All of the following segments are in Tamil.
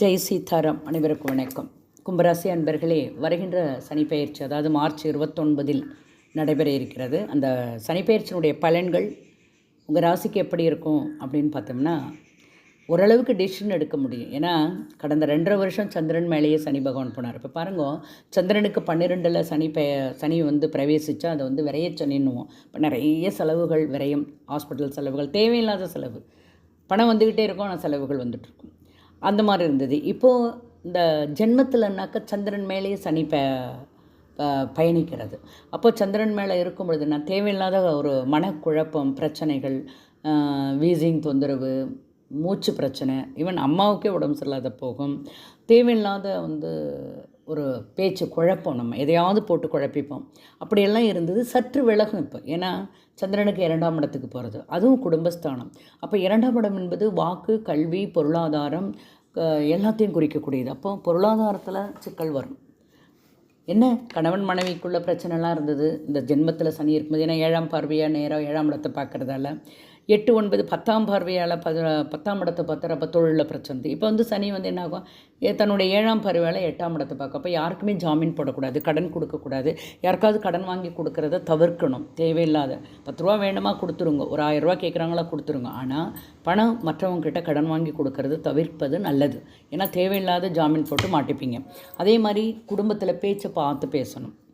ஜெய் சீதாராம் அனைவருக்கும் வணக்கம். கும்பராசி அன்பர்களே வருகின்ற சனிப்பெயர்ச்சி அதாவது மார்ச் இருபத்தொன்பதில் நடைபெற இருக்கிறது. அந்த சனிப்பெயர்ச்சியினுடைய பலன்கள் உங்கள் ராசிக்கு எப்படி இருக்கும் அப்படின்னு பார்த்தோம்னா ஓரளவுக்கு டிசிஷன் எடுக்க முடியும். ஏன்னா கடந்த ரெண்டரை வருஷம் சந்திரன் மேலேயே சனி பகவான் போனார். இப்போ பாருங்க சந்திரனுக்கு பன்னிரெண்டில் சனி பெ சனி வந்து பிரவேசித்தா அதை வந்து விரைய சனின்னுவோம் இப்போ நிறைய செலவுகள் விரயம் ஹாஸ்பிட்டல் செலவுகள் தேவையில்லாத செலவு. பணம் வந்துக்கிட்டே இருக்கும் ஆனால் செலவுகள் வந்துட்டுருக்கும் அந்த மாதிரி இருந்தது. இப்போது இந்த ஜென்மத்தில்னாக்கா சந்திரன் மேலேயே சனி ப ப- பயணிக்கிறது. அப்போ சந்திரன் மேலே இருக்கும் பொழுது நான் தேவையில்லாத ஒரு மனக்குழப்பம் பிரச்சனைகள் வீசிங் தொந்தரவு மூச்சு பிரச்சனை ஈவன் அம்மாவுக்கே உடம்பு சரியில்லாத போகும். தேவையில்லாத வந்து ஒரு பேச்சு குழப்பம் நம்ம எதையாவது போட்டு குழப்பிப்போம். அப்படியெல்லாம் இருந்தது. சற்று விலகும் இப்போ. ஏன்னா சந்திரனுக்கு இரண்டாம் இடத்துக்கு போகிறது அதுவும் குடும்பஸ்தானம். அப்போ இரண்டாம் இடம் என்பது வாக்கு கல்வி பொருளாதாரம் எல்லாத்தையும் குறிக்கக்கூடியது. அப்போ பொருளாதாரத்தில் சிக்கல் வரும். என்ன? கணவன் மனைவிக்குள்ள பிரச்சனைலாம் இருந்தது. இந்த ஜென்மத்தில் சனி இருக்கும்போது ஏன்னா ஏழாம் பார்வையாக நேராக ஏழாம் இடத்தை பார்க்குறதால. எட்டு ஒன்பது பத்தாம் பார்வையால் பத பத்தாம் இடத்தை பார்த்துறப்ப தொழிலில் பிரச்சனை இப்போ வந்து சனி வந்து என்ன ஆகும் ஏ- தன்னுடைய ஏழாம் பார்வையால் எட்டாம் இடத்தை பார்க்க அப்போ யாருக்குமே ஜாமீன் போடக்கூடாது கடன் கொடுக்கக்கூடாது. யாருக்காவது கடன் வாங்கி கொடுக்குறத தவிர்க்கணும். தேவையில்லாத. பத்து ரூபா வேணுமா கொடுத்துருங்க. ஒரு ஆயிரம் ரூபா கேட்குறாங்களா கொடுத்துருங்க. ஆனால் பணம் மற்றவங்ககிட்ட கடன் வாங்கி கொடுக்கறது தவிர்ப்பது நல்லது. ஏன்னா தேவையில்லாத ஜாமீன் போட்டு மாட்டிப்பீங்க. அதே மாதிரி குடும்பத்தில் பேச்சை பார்த்து பேசணும்.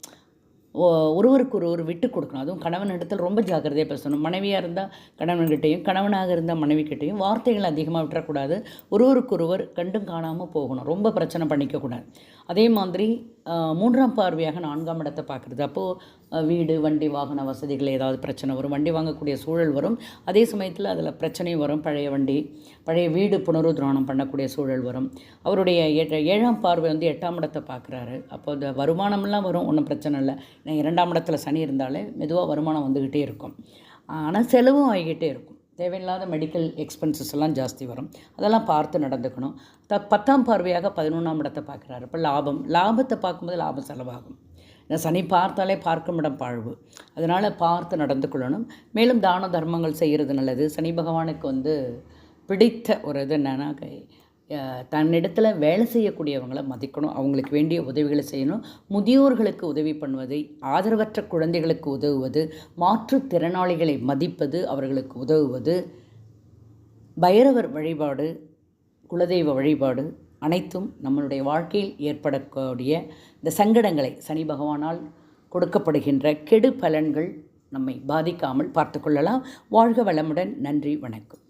ஒருவருக்கு ஒருவர் விட்டு கொடுக்கணும். அதுவும் கணவன் இடத்துல ரொம்ப ஜாக்கிரதையாக பேசணும். மனைவியாக இருந்தால் கணவன்கிட்டையும் கணவனாக இருந்தால் மனைவிக்கிட்டையும் வார்த்தைகள் அதிகமாக விட்டுறக்கூடாது. ஒருவருக்கொருவர் கண்டும் காணாமல் போகணும். ரொம்ப பிரச்சனை பண்ணிக்கக்கூடாது. அதே மாதிரி மூன்றாம் பார்வையாக நான்காம் இடத்தை பார்க்குறது. அப்போது வீடு வண்டி வாகன வசதிகள் ஏதாவது பிரச்சனை வரும் வண்டி வாங்கக்கூடிய சூழல் வரும். அதே சமயத்தில் அதில் பிரச்சனையும் வரும். பழைய வண்டி பழைய வீடு புனருத்ராணம் பண்ணக்கூடிய சூழல் வரும். அவருடைய ஏழாம் பார்வை வந்து எட்டாம் இடத்தை பார்க்குறாரு. அப்போ இந்த வருமானம்லாம் வரும் ஒன்றும் பிரச்சனை இல்லை. ஏன்னா இரண்டாம் இடத்துல சனி இருந்தாலே மெதுவாக வருமானம் வந்துக்கிட்டே இருக்கும். ஆனால் செலவும் ஆகிக்கிட்டே இருக்கும். தேவையில்லாத மெடிக்கல் எக்ஸ்பென்சஸ் எல்லாம் ஜாஸ்தி வரும். அதெல்லாம் பார்த்து நடந்துக்கணும். த பத்தாம் பார்வையாக பதினொன்றாம் இடத்தை பார்க்குறாரு. இப்போ லாபம். லாபத்தை பார்க்கும்போது லாபம் செலவாகும். இந்த சனி பார்த்தாலே பார்க்கும் இடம் பாழ்வு. அதனால் பார்த்து நடந்து கொள்ளணும் மேலும் தான தர்மங்கள் செய்கிறது நல்லது. சனி பகவானுக்கு வந்து பிடித்த ஒரு இது என்னென்னா கை- தன்னிடத்தில் வேலை செய்யக்கூடியவங்களை மதிக்கணும். அவங்களுக்கு வேண்டிய உதவிகளை செய்யணும். முதியோர்களுக்கு உதவி பண்ணுவது ஆதரவற்ற குழந்தைகளுக்கு உதவுவது மாற்றுத்திறனாளிகளை மதிப்பது அவர்களுக்கு உதவுவது பைரவர் வழிபாடு குலதெய்வ வழிபாடு அனைத்தும் நம்மளுடைய வாழ்க்கையில் ஏற்படக்கூடிய இந்த சங்கடங்களை சனி பகவானால் கொடுக்கப்படுகின்ற கெடு பலன்கள் நம்மை பாதிக்காமல் பார்த்துக்கொள்ளலாம் வாழ்க வளமுடன். நன்றி. வணக்கம்.